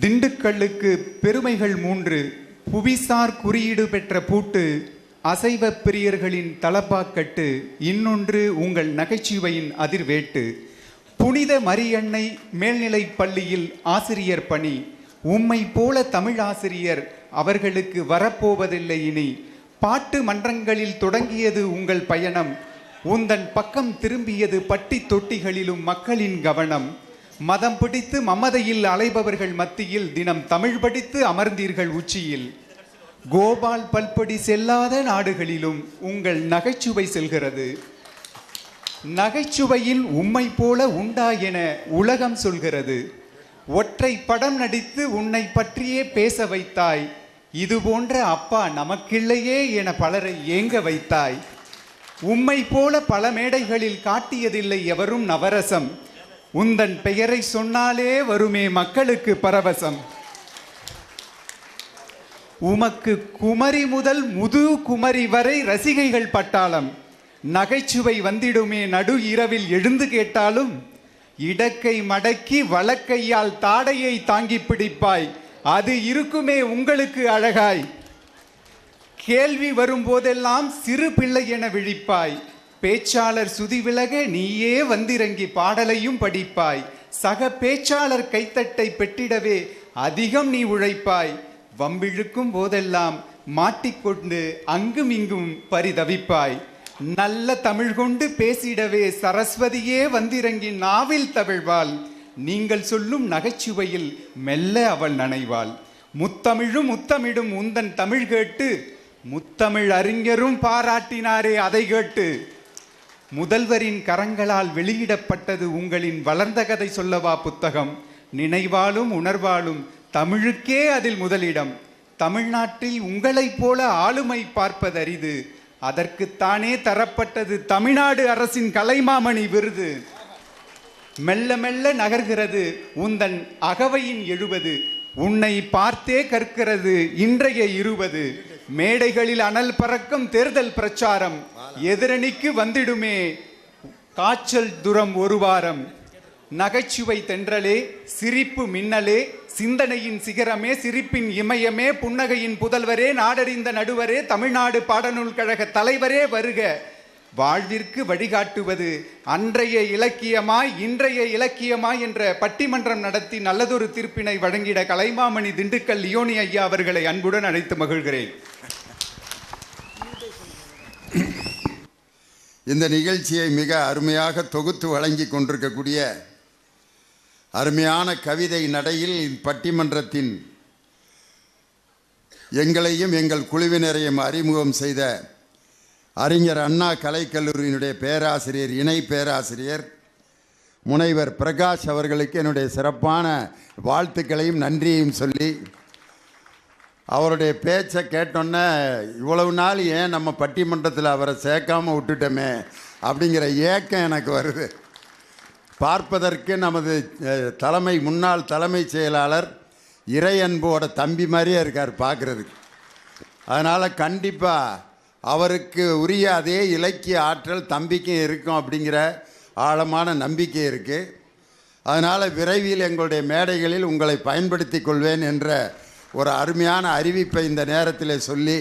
திண்டுக்கல்லுக்கு பெருமைகள் மூன்று. புவிசார் குறியீடு பெற்ற பூட்டு அசைவ பிரியர்களின் தலப்பாக்கட்டு இன்னொன்று உங்கள் நகைச்சுவையின் அதிர்வேட்டு. புனித மரியன்னை மேல்நிலைப் பள்ளியில் ஆசிரியர் பணி. உம்மை போல தமிழ் ஆசிரியர் அவர்களுக்கு வரப்போவதில்லை இனி. பாட்டு மன்றங்களில் தொடங்கியது உங்கள் பயணம். உந்தன் பக்கம் திரும்பியது பட்டி தொட்டிகளிலும் மக்களின் கவனம். மதம் பிடித்து மமதையில் அலைபவர்கள் மத்தியில் தினம் தமிழ் படித்து அமர்ந்தீர்கள் உச்சியில். கோபால் பல்படி செல்லாத நாடுகளிலும் உங்கள் நகைச்சுவை செல்கிறது. நகைச்சுவையில் உம்மை போல உண்டா என உலகம் சொல்கிறது. ஒற்றை படம் நடித்து உன்னை பற்றியே பேச வைத்தாய். இது போன்ற அப்பா நமக்கில்லையே என பலரை ஏங்க வைத்தாய். உம்மை போல பல மேடைகளில் காட்டியதில்லை எவரும் நவரசம். உந்தன் பெயரை சொன்னாலே வருமே மக்களுக்கு பரவசம். உமக்கு குமரி முதல் முது குமரி வரை ரசிகைகள் பட்டாளம். நகைச்சுவை வந்திடுமே நடு இரவில் எழுந்து கேட்டாலும் இடக்கை மடக்கி வழக்கையால் தாடையை தாங்கி பிடிப்பாய். அது இருக்குமே உங்களுக்கு அழகாய். கேள்வி வரும்போதெல்லாம் சிறு பிள்ளை என விழிப்பாய். பேச்சாளர் சுதி விலக நீயே வந்திறங்கி பாடலையும் படிப்பாய். சக பேச்சாளர் கைத்தட்டை பெற்றிடவே அதிகம் நீ உழைப்பாய். வம்பிழுக்கும் போதெல்லாம் மாட்டிக்கொண்டு அங்கும் இங்கும் பரிதவிப்பாய். நல்ல தமிழ் கொண்டு பேசிடவே சரஸ்வதியே வந்திறங்கி நாவில் தவிழ்வாள். நீங்கள் சொல்லும் நகைச்சுவையில் மெல்ல அவள் நனைவாள். முத்தமிழும் முத்தமிடும் உந்தன் தமிழ் கேட்டு முத்தமிழ் அறிஞரும் பாராட்டினாரே அதை கேட்டு. முதல்வரின் கரங்களால் வெளியிடப்பட்டது உங்களின் வளர்ந்த கதை சொல்லவா புத்தகம்? நினைவாலும் உணர்வாலும் தமிழுக்கே அதில் முதலிடம். தமிழ்நாட்டில் உங்களைப் போல ஆளுமை பார்ப்பதரிது. அதற்குத்தானே தரப்பட்டது தமிழ்நாடு அரசின் கலைமாமணி விருது. மெல்ல மெல்ல நகர்கிறது உந்தன் அகவையின் எழுபது. உன்னை பார்த்தே கற்கிறது இன்றைய இருபது. மேடைகளில் அனல் பறக்கும் தேர்தல் பிரச்சாரம். எதிரணிக்கு வந்திடுமே. காய்ச்சல் துரம் ஒரு வாரம். நகைச்சுவை தென்றலே சிரிப்பு மின்னலே சிந்தனையின் சிகரமே சிரிப்பின் இமயமே புன்னகையின் புதல்வரே நாடறிந்த நடுவரே தமிழ்நாடு பாடநூல் கழக தலைவரே வருக. வாழ்விற்கு வழிகாட்டுவது அன்றைய இலக்கியமாய் இன்றைய இலக்கியமாய் என்ற பட்டிமன்றம் நடத்தி நல்லதொரு தீர்ப்பினை வழங்கிட கலைமாமணி திண்டுக்கல் லியோனி ஐயா அவர்களை அன்புடன் அழைத்து மகிழ்கிறேன். இந்த நிகழ்ச்சியை மிக அருமையாக தொகுத்து வழங்கி கொண்டிருக்கக்கூடிய அருமையான கவிதை நடையில் பட்டிமன்றத்தின் எங்களையும் எங்கள் குழுவினரையும் அறிமுகம் செய்த அறிஞர் அண்ணா கலைக்கல்லூரியினுடைய பேராசிரியர் இணை பேராசிரியர் முனைவர் பிரகாஷ் அவர்களுக்கு என்னுடைய சிறப்பான வாழ்த்துக்களையும் நன்றியையும் சொல்லி அவருடைய பேச்சை கேட்டோன்னே இவ்வளவு நாள் ஏன் நம்ம பட்டிமன்றத்தில் அவரை சேர்க்காமல் விட்டுட்டோமே? அப்படிங்கிற ஏக்கம் எனக்கு வருது. பார்ப்பதற்கு நமது தலைமை முன்னாள் தலைமைச் செயலாளர் இறை அன்போட தம்பி மாதிரியே இருக்கார் பார்க்குறதுக்கு. அதனால் கண்டிப்பாக அவருக்கு உரிய அதே இலக்கிய ஆற்றல் தம்பிக்கும் இருக்கும் அப்படிங்கிற ஆழமான நம்பிக்கை இருக்குது அதனால் விரைவில் எங்களுடைய மேடைகளில் உங்களை பயன்படுத்தி கொள்வேன் என்ற ஒரு அருமையான அறிவிப்பை இந்த நேரத்தில் சொல்லி